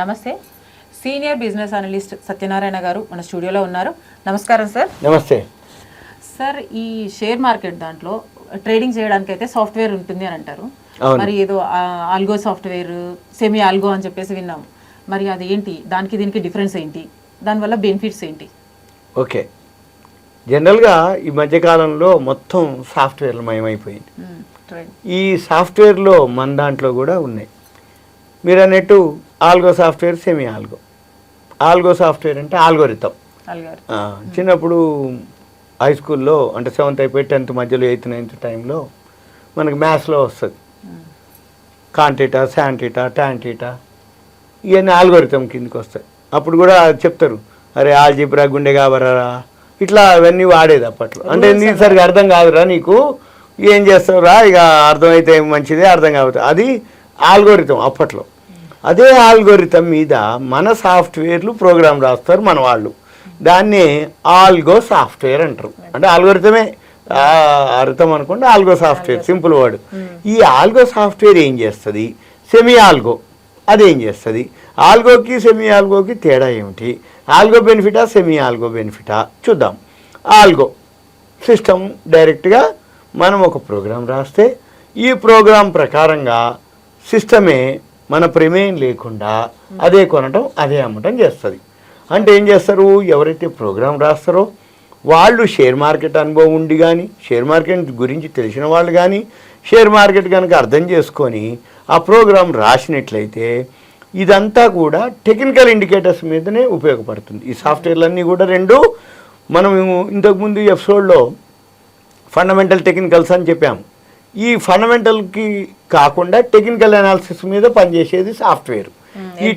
నమస్తే. Senior business analyst Satyanarayana గారు మన స్టూడియోలో ఉన్నారు. నమస్కారం సార్. నమస్తే. సార్ ఈ షేర్ మార్కెట్ దాంట్లో ట్రేడింగ్ చేయడానికి అయితే సాఫ్ట్వేర్ ఉంటుంది అని అంటారు. మరి ఏదో ఆల్గో సాఫ్ట్వేర్ సెమీ ఆల్గో అని చెప్పేసి విన్నాం. మరి అది ఏంటి? దానికి దీనికి డిఫరెన్స్ ఏంటి? దానివల్ల బెనిఫిట్స్ ఏంటి? ఓకే. జనరల్గా ఈ మధ్యకాలంలో మొత్తం సాఫ్ట్వేర్లు మయమైపోయింది. ఈ సాఫ్ట్వేర్లో మన దాంట్లో కూడా ఉన్నాయి. మీరు అన్నట్టు algo software semi algo algo software అంటే ఆల్గోరితం చిన్నప్పుడు హై స్కూల్లో అంటే సెవెంత్ అయిపోయి టెన్త్ మధ్యలో ఎయిత్ నైన్త్ టైంలో మనకి మ్యాథ్స్లో వస్తుంది. కాంటీటా శాంటీటా ట్యాంటీటా ఇవన్నీ ఆల్గోరితం కిందకి వస్తాయి. అప్పుడు కూడా చెప్తారు అరే ఆల్జిబ్రా గుండె కాబరరా ఇట్లా అవన్నీ వాడేది అప్పట్లో. అంటే నీకు సరిగా అర్థం కాదురా నీకు ఏం చేస్తావురా? ఇక అర్థమైతే మంచిదే అర్థం కావుతుంది అది ఆల్గోరితం అప్పట్లో. అదే ఆల్గోరితం మీద మన సాఫ్ట్వేర్లు ప్రోగ్రామ్ రాస్తారు మన వాళ్ళు. దాన్ని ఆల్గో సాఫ్ట్వేర్ అంటారు. అంటే ఆల్గోరితమే అర్థం అనుకోండి ఆల్గో సాఫ్ట్వేర్ సింపుల్ వర్డ్ ఈ ఆల్గో సాఫ్ట్వేర్ ఏం చేస్తుంది? సెమీ ఆల్గో అదేం చేస్తుంది? ఆల్గోకి సెమీ ఆల్గోకి తేడా ఏమిటి? ఆల్గో బెనిఫిటా సెమీ ఆల్గో బెనిఫిటా చూద్దాం. ఆల్గో సిస్టమ్ డైరెక్ట్గా మనం ఒక ప్రోగ్రాం రాస్తే ఈ ప్రోగ్రాం ప్రకారంగా సిస్టమే మన ప్రమేయం లేకుండా అదే కొనటం అదే అమ్మటం చేస్తుంది. అంటే ఏం చేస్తారు? ఎవరైతే ప్రోగ్రాం రాస్తారో వాళ్ళు షేర్ మార్కెట్ అనుభవం ఉండి కానీ షేర్ మార్కెట్ గురించి తెలిసిన వాళ్ళు కానీ షేర్ మార్కెట్ కనుక అర్థం చేసుకొని ఆ ప్రోగ్రాం రాసినట్లయితే ఇదంతా కూడా టెక్నికల్ ఇండికేటర్స్ మీదనే ఉపయోగపడుతుంది. ఈ సాఫ్ట్వేర్లన్నీ కూడా రెండు. మనం ఇంతకుముందు ఎపిసోడ్లో ఫండమెంటల్ టెక్నికల్స్ అని చెప్పాము. ఈ ఫండమెంటల్కి కాకుండా టెక్నికల్ అనాలిసిస్ మీద పనిచేసేది సాఫ్ట్వేర్ ఈ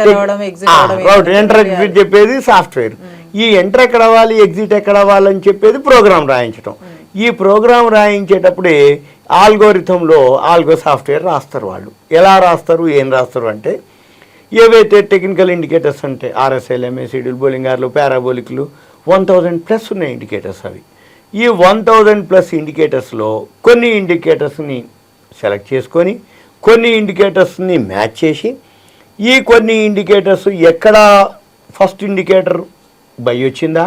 ఎంటర్ ఎగ్జిట్ చెప్పేది సాఫ్ట్వేర్ ఈ ఎంటర్ ఎక్కడ అవ్వాలి ఎగ్జిట్ ఎక్కడ అవ్వాలని చెప్పేది ప్రోగ్రామ్ రాయించడం ఈ ప్రోగ్రామ్ రాయించేటప్పుడే ఆల్గోరిథంలో ఆల్గో సాఫ్ట్వేర్ రాస్తారు వాళ్ళు. ఎలా రాస్తారు ఏం రాస్తారు అంటే ఏవైతే టెక్నికల్ ఇండికేటర్స్ అంటే ఆర్ఎస్ఎల్ ఎంఏసీడీలు బౌలింగార్లు పారాబోలిక్లు వన్ థౌజండ్ ప్లస్ ఉన్నాయి ఇండికేటర్స్ అవి. ఈ వన్ థౌజండ్ ప్లస్ ఇండికేటర్స్లో కొన్ని ఇండికేటర్స్ని సెలెక్ట్ చేసుకొని కొన్ని ఇండికేటర్స్ని మ్యాచ్ చేసి ఈ కొన్ని ఇండికేటర్స్ ఎక్కడ ఫస్ట్ ఇండికేటర్ బై వచ్చిందా?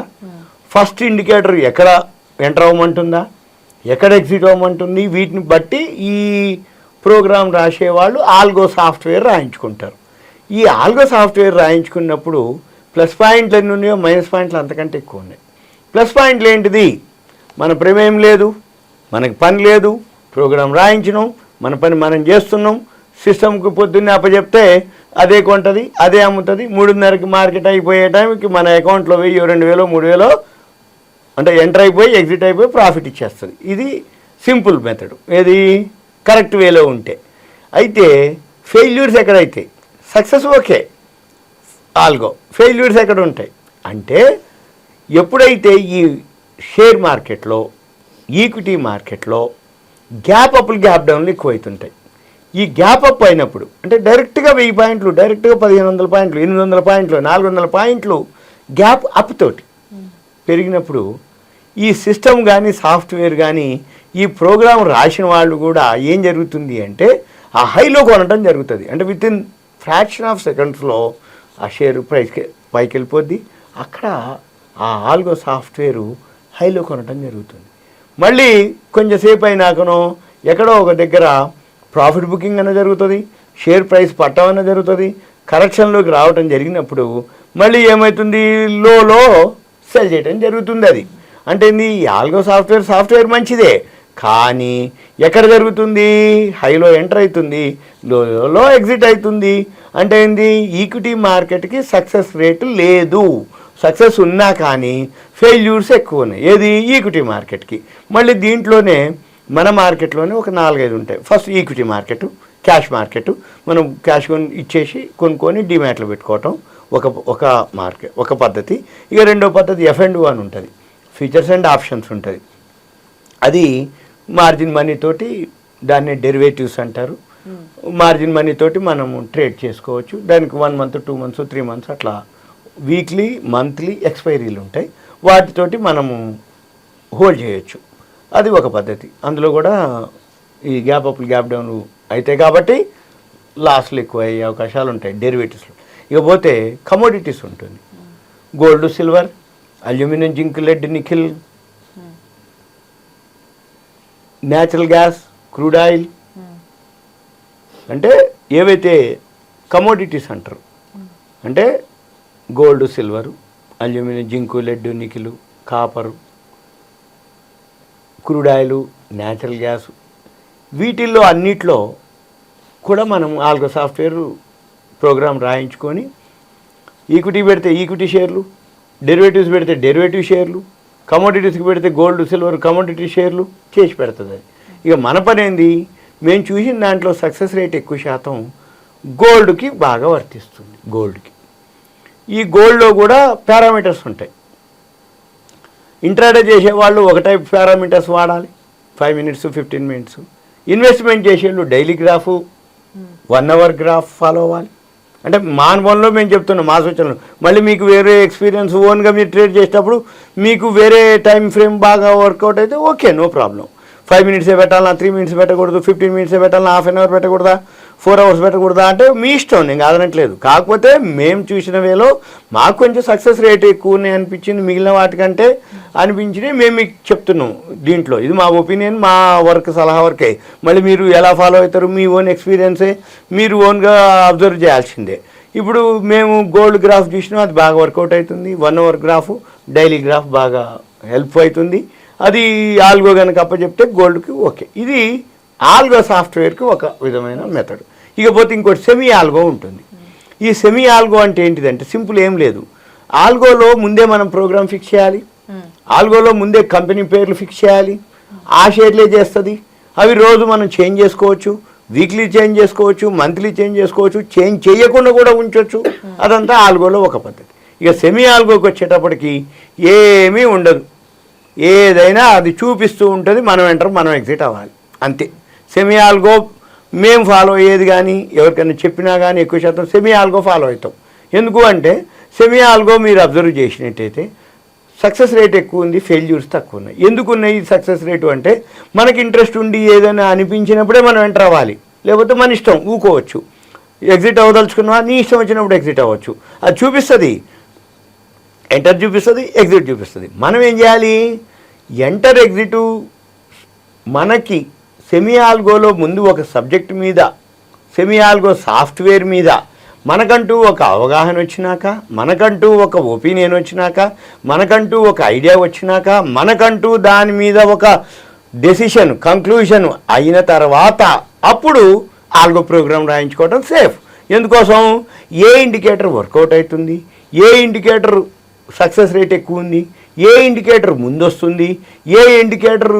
ఫస్ట్ ఇండికేటర్ ఎక్కడ ఎంటర్ అవ్వమంటుందా? ఎక్కడ ఎగ్జిట్ అవ్వమంటుంది? వీటిని బట్టి ఈ ప్రోగ్రాం రాసేవాళ్ళు ఆల్గో సాఫ్ట్వేర్ రాయించుకుంటారు. ఈ ఆల్గో సాఫ్ట్వేర్ రాయించుకున్నప్పుడు ప్లస్ పాయింట్లు ఎన్ని ఉన్నాయో మైనస్ పాయింట్లు అంతకంటే ఎక్కువ ఉన్నాయి. ప్లస్ పాయింట్లు ఏంటిది? మన ప్రమేయం లేదు మనకి పని లేదు ప్రోగ్రాం రాయించినాం మన పని మనం చేస్తున్నాం సిస్టమ్కి పొద్దున్నే అప్పచెప్తే అదే కొంటది అదే అమ్ముతుంది మూడున్నరకి మార్కెట్ అయిపోయే టైంకి మన అకౌంట్లో వెయ్యి రెండు వేలో మూడు వేలో అంటే ఎంటర్ అయిపోయి ఎగ్జిట్ అయిపోయి ప్రాఫిట్ ఇచ్చేస్తుంది. ఇది సింపుల్ మెథడ్. ఏది? కరెక్ట్ వేలో ఉంటే. అయితే ఫెయిల్యూర్స్ ఎక్కడైతే? Success okay. ఆల్గో. ఫెయిల్యూర్స్ ఎక్కడ ఉంటాయి అంటే ఎప్పుడైతే ఈ షేర్ మార్కెట్లో ఈక్విటీ మార్కెట్లో గ్యాప్ అప్లు గ్యాప్ డౌన్లు ఎక్కువ అవుతుంటాయి ఈ గ్యాప్ అప్ అయినప్పుడు అంటే డైరెక్ట్గా వెయ్యి పాయింట్లు డైరెక్ట్గా పదిహేను వందల పాయింట్లు ఎనిమిది వందల పాయింట్లు నాలుగు వందల పాయింట్లు గ్యాప్ అప్ తోటి పెరిగినప్పుడు ఈ సిస్టమ్ కానీ సాఫ్ట్వేర్ కానీ ఈ ప్రోగ్రామ్ రాసిన వాళ్ళు కూడా ఏం జరుగుతుంది అంటే ఆ హైలో కొనడం జరుగుతుంది. అంటే విత్ ఇన్ ఫ్రాక్షన్ ఆఫ్ సెకండ్స్లో ఆ షేర్ ప్రైస్కి పైకి వెళ్ళిపోద్ది అక్కడ ఆ ఆల్గో సాఫ్ట్వేరు హైలో కొనటం జరుగుతుంది. మళ్ళీ కొంచెంసేపు అయినాకనో ఎక్కడో ఒక దగ్గర ప్రాఫిట్ బుకింగ్ అన్న జరుగుతుంది షేర్ ప్రైస్ పట్టం అన్న జరుగుతుంది కరెక్షన్లోకి రావటం జరిగినప్పుడు మళ్ళీ ఏమవుతుంది లోలో సెల్ చేయటం జరుగుతుంది అది. అంటే ఏంది ఈ ఆల్గో సాఫ్ట్వేర్ సాఫ్ట్వేర్ మంచిదే కానీ ఎక్కడ జరుగుతుంది? హైలో ఎంటర్ అవుతుంది లోలో ఎగ్జిట్ అవుతుంది. అంటే ఏంది? ఈక్విటీ మార్కెట్కి సక్సెస్ రేటు లేదు. సక్సెస్ ఉన్నా కానీ ఫెయిల్యూర్స్ ఎక్కువ ఉన్నాయి. ఏది? ఈక్విటీ మార్కెట్కి. మళ్ళీ దీంట్లోనే మన మార్కెట్లోనే ఒక నాలుగైదు ఉంటాయి. First equity market cash market. మనం క్యాష్ కొని ఇచ్చేసి కొనుక్కొని డిమాట్లో పెట్టుకోవటం ఒక ఒక మార్కెట్ ఒక పద్ధతి. ఇక రెండో పద్ధతి ఎఫ్ అండ్ అని ఉంటుంది. ఫీచర్స్ అండ్ ఆప్షన్స్ ఉంటుంది. అది మార్జిన్ మనీ తోటి దాన్ని డెరివేటివ్స్ అంటారు. మార్జిన్ మనీ తోటి మనము ట్రేడ్ చేసుకోవచ్చు. దానికి one month two months three months అట్లా వీక్లీ మంత్లీ ఎక్స్పైరీలు ఉంటాయి. వాటితోటి మనము హోల్డ్ చేయొచ్చు. అది ఒక పద్ధతి. అందులో కూడా ఈ గ్యాప్ అప్లు గ్యాప్ డౌన్ అయితే కాబట్టి లాస్లు ఎక్కువ అయ్యే అవకాశాలు ఉంటాయి డెరివేటివ్స్లో. ఇకపోతే కమోడిటీస్ ఉంటుంది. Gold silver aluminium zinc lead nickel natural gas crude oil. అంటే ఏవైతే కమోడిటీస్ అంటారు అంటే gold silver aluminium zinc lead nickel copper crude oil natural gas. వీటిల్లో అన్నిట్లో కూడా మనం ఆల్గో సాఫ్ట్వేర్ ప్రోగ్రామ్ రాయించుకొని ఈక్విటీ పెడితే ఈక్విటీ షేర్లు డెరివేటివ్స్ పెడితే డెరివేటివ్ షేర్లు కమోడిటీస్కి పెడితే గోల్డ్ సిల్వర్ కమోడిటీ షేర్లు చేసి పెడుతుంది. అది ఇక మన పని ఏంది? మేము చూసిన దాంట్లో సక్సెస్ రేట్ ఎక్కువ శాతం గోల్డ్కి బాగా వర్తిస్తుంది. గోల్డ్కి. ఈ గోల్డ్లో కూడా పారామీటర్స్ ఉంటాయి. ఇంట్రాడే చేసేవాళ్ళు ఒక టైప్ పారామీటర్స్ వాడాలి. Five minutes fifteen minutes. Investment చేసేళ్ళు daily graph one hour graph follow అవ్వాలి. అంటే మా అనుభవంలో మేము చెప్తున్నాం మా సూచనలు. మళ్ళీ మీకు వేరే ఎక్స్పీరియన్స్ ఓన్గా మీరు ట్రేడ్ చేసేటప్పుడు మీకు వేరే టైం ఫ్రేమ్ బాగా వర్కౌట్ అయితే ఓకే నో ప్రాబ్లం. ఫైవ్ మినిట్సే పెట్టాలన్నా త్రీ మినిట్స్ పెట్టకూడదు ఫిఫ్టీన్ మినిట్సే పెట్టాలన్నా హాఫ్ అన్ అవర్ పెట్టకూడదా ఫోర్ అవర్స్ పెట్టకూడదా అంటే మీ ఇష్టం నేను కాదనట్లేదు. కాకపోతే మేము చూసిన వేలో మాకు కొంచెం సక్సెస్ రేట్ ఎక్కువనే ఉన్నాయి అనిపించింది మిగిలిన వాటికంటే అనిపించినవి మేము మీకు చెప్తున్నాం దీంట్లో. ఇది మా ఒపీనియన్ మా వర్క్ సలహా వర్కే మళ్ళీ మీరు ఎలా ఫాలో అవుతారు మీ ఓన్ ఎక్స్పీరియన్సే మీరు ఓన్గా అబ్జర్వ్ చేయాల్సిందే. ఇప్పుడు మేము గోల్డ్ గ్రాఫ్ చూసినాం అది బాగా వర్కౌట్ అవుతుంది. One hour graph daily graph బాగా హెల్ప్ అవుతుంది. అది ఆల్గో కనుక అప్పచెప్తే గోల్డ్కి ఓకే. ఇది ఆల్గో సాఫ్ట్వేర్కి ఒక విధమైన మెథడ్. ఇకపోతే ఇంకోటి సెమీ ఆల్గో ఉంటుంది. ఈ సెమీ ఆల్గో అంటే ఏంటిదంటే సింపుల్ ఏం లేదు. ఆల్గోలో ముందే మనం ప్రోగ్రామ్ ఫిక్స్ చేయాలి. ఆల్గోలో ముందే కంపెనీ పేర్లు ఫిక్స్ చేయాలి. ఆ షేర్లే చేస్తుంది. అవి రోజు మనం చేంజ్ చేసుకోవచ్చు. వీక్లీ చేంజ్ చేసుకోవచ్చు. మంత్లీ చేంజ్ చేసుకోవచ్చు. చేంజ్ చేయకుండా కూడా ఉంచవచ్చు అదంతా ఆల్గోలో ఒక పద్ధతి. ఇక సెమీ ఆల్గోకి వచ్చేటప్పటికి ఏమీ ఉండదు. ఏదైనా అది చూపిస్తూ ఉంటుంది మనం ఎంటర్ మనం ఎగ్జిట్ అవ్వాలి. అంతే. సెమీ ఆల్గో మేము ఫాలో అయ్యేది కానీ ఎవరికైనా చెప్పినా కానీ ఎక్కువ శాతం సెమీ ఆల్గో ఫాలో అవుతాం. ఎందుకు అంటే సెమీ ఆల్గో మీరు అబ్జర్వ్ చేసినట్టయితే సక్సెస్ రేట్ ఎక్కువ ఉంది ఫెయిల్యూర్స్ తక్కువ ఉన్నాయి. ఎందుకు ఉన్నాయి సక్సెస్ రేటు అంటే మనకి ఇంట్రెస్ట్ ఉండి ఏదైనా అనిపించినప్పుడే మనం ఎంటర్ అవ్వాలి. లేకపోతే మన ఇష్టం ఊకోవచ్చు. ఎగ్జిట్ అవ్వదలుచుకున్నా నీ ఇష్టం వచ్చినప్పుడు ఎగ్జిట్ అవ్వచ్చు. అది చూపిస్తుంది. ఎంటర్ చూపిస్తుంది ఎగ్జిట్ చూపిస్తుంది. మనం ఏం చేయాలి? ఎంటర్ ఎగ్జిట్ మనకి సెమీ ఆల్గోలో ముందు ఒక సబ్జెక్ట్ మీద సెమీ ఆల్గో సాఫ్ట్వేర్ మీద మనకంటూ ఒక అవగాహన వచ్చినాక మనకంటూ ఒక ఒపీనియన్ వచ్చినాక మనకంటూ ఒక ఐడియా వచ్చినాక మనకంటూ దాని మీద ఒక డెసిషన్ కంక్లూషన్ అయిన తర్వాత అప్పుడు ఆల్గో ప్రోగ్రామ్ రాయించుకోవడం సేఫ్ ఎందుకోసం? ఏ ఇండికేటర్ వర్కౌట్ అవుతుంది? ఏ ఇండికేటర్ సక్సెస్ రేట్ ఎక్కువ ఉంది ఏ ఇండికేటర్ ముందొస్తుంది? ఏ ఇండికేటర్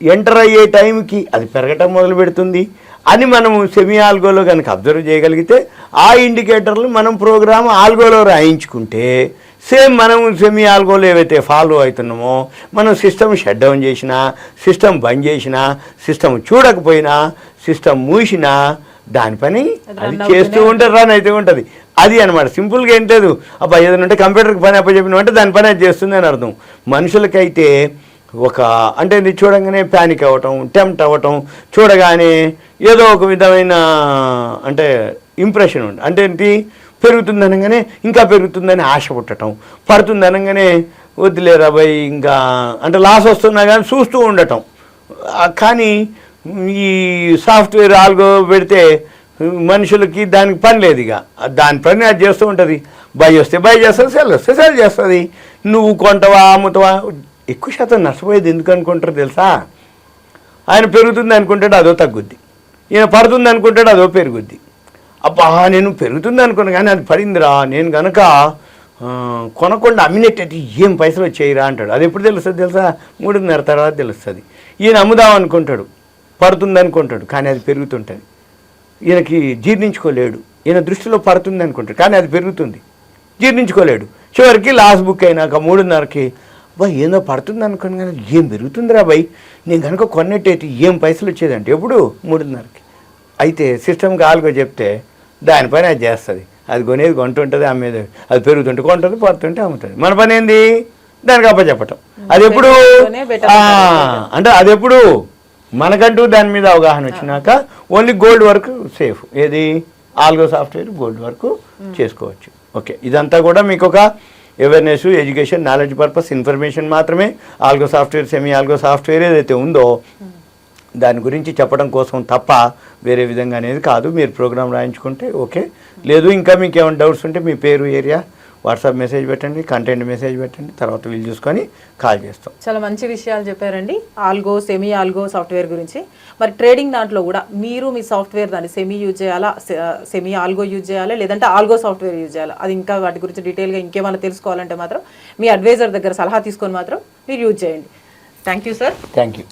ఎంటర్ అయ్యే టైంకి అది పెరగటం మొదలు పెడుతుంది? అని మనం సెమీ ఆల్గోలో కనుక అబ్జర్వ్ చేయగలిగితే ఆ ఇండికేటర్లు మనం ప్రోగ్రామ్ ఆల్గోలో రాయించుకుంటే సేమ్ మనం సెమీ ఆల్గోలో ఏవైతే ఫాలో అవుతున్నామో మనం సిస్టమ్ షట్ డౌన్ చేసినా సిస్టమ్ బంద్ చేసినా సిస్టమ్ చూడకపోయినా సిస్టమ్ మూసినా దాని పని అది చేస్తూ అవుతూనే ఉంటే రన్ అయితే ఉంటుంది. అది అనమాట సింపుల్గా ఏం లేదు. అబ్బా ఏదైనా ఉంటే కంప్యూటర్కి పని అప్పచెప్పిన అంటే దాని పని అది చేస్తుంది అని అర్థం. మనుషులకైతే ఒక అంటే ఇది చూడంగానే ప్యానిక్ అవ్వటం టెంప్ట్ అవ్వటం చూడగానే ఏదో ఒక విధమైన అంటే ఇంప్రెషన్ ఉంది అంటే ఏంటి? పెరుగుతుంది అనగానే ఇంకా పెరుగుతుందని ఆశ పుట్టడం పడుతుంది అనగానే వద్దులేరా భయ్ ఇంకా అంటే లాస్ వస్తున్నా కానీ చూస్తూ ఉండటం. కానీ ఈ సాఫ్ట్వేర్ ఆల్గో పెడితే మనుషులకి దానికి పని లేదు ఇక. దాని పని అది చేస్తూ ఉంటుంది. బై వస్తే బై చేస్తుంది సెల్ వస్తే సెల్ చేస్తుంది. నువ్వు కొంటవా అమ్ముతావా? ఎక్కువ శాతం నష్టపోయేది ఎందుకు అనుకుంటారు తెలుసా? ఆయన పెరుగుతుంది అనుకుంటాడు అదో తగ్గుద్ది. ఈయన పడుతుంది అనుకుంటాడు అదో పెరుగుద్ది. అబ్బా నేను పెరుగుతుంది అనుకున్నా కానీ అది పడిందిరా నేను కనుక కొనకుండా అమ్మినట్టయితే ఏం పైసలు వచ్చేయిరా అంటాడు. అది ఎప్పుడు తెలుస్తుంది తెలుసా? మూడున్నర తర్వాత తెలుస్తుంది. ఈయన అమ్ముదాం అనుకుంటాడు. పడుతుంది అనుకుంటాడు కానీ అది పెరుగుతుంటుంది. ఈయనకి జీర్ణించుకోలేడు. ఈయన దృష్టిలో పడుతుంది అనుకుంటాడు కానీ అది పెరుగుతుంది. జీర్ణించుకోలేడు. చివరికి లాస్ట్ బుక్ అయినాక మూడున్నరకి బా ఏందో పడుతుంది అనుకోను కానీ ఏం పెరుగుతుందిరా బై నేను కనుక కొన్నట్టయితే ఏం పైసలు వచ్చేదంటే ఎప్పుడు? మూడున్నరకి. అయితే సిస్టమ్కి ఆల్గో చెప్తే దానిపైన అది చేస్తుంది. అది కొనేది కొంటుంటుంది అమ్మేది అది పెరుగుతుంటే కొంటుంది పడుతుంటే అమ్ముతుంది. మన పని ఏంది? దానికి అప్పచెప్పటం. అది ఎప్పుడు. అంటే అది ఎప్పుడు? మనకంటూ దాని మీద అవగాహన వచ్చినాక ఓన్లీ గోల్డ్ వర్క్ సేఫ్ ఏది? ఆల్గో సాఫ్ట్వేర్ గోల్డ్ వర్క్ చేసుకోవచ్చు. ఓకే ఇదంతా కూడా మీకు ఒక awareness education knowledge purpose information మాత్రమే. Algo software semi algo software ఏదైతే ఉందో దాని గురించి చెప్పడం కోసం తప్ప వేరే విధంగా అనేది కాదు. మీరు ప్రోగ్రామ్ రాయించుకుంటే ఓకే లేదు ఇంకా మీకు ఏమైనా డౌట్స్ ఉంటే మీ పేరు ఏరియా వాట్సాప్ మెసేజ్ పెట్టండి కంటెంట్ మెసేజ్ పెట్టండి తర్వాత వీళ్ళు చూసుకొని కాల్ చేస్తాం. చాలా మంచి విషయాలు చెప్పారండి. ఆల్గో సెమీ ఆల్గో సాఫ్ట్వేర్ గురించి. మరి ట్రేడింగ్ దాంట్లో కూడా మీరు మీ సాఫ్ట్వేర్ దాన్ని సెమీ యూజ్ చేయాలా సెమీ ఆల్గో యూజ్ చేయాలా లేదంటే ఆల్గో సాఫ్ట్వేర్ యూజ్ చేయాలా? అది ఇంకా వాటి గురించి డీటెయిల్గా ఇంకేమైనా తెలుసుకోవాలంటే మాత్రం మీ అడ్వైజర్ దగ్గర సలహా తీసుకొని మాత్రం మీరు యూజ్ చేయండి. Thank you sir. Thank you.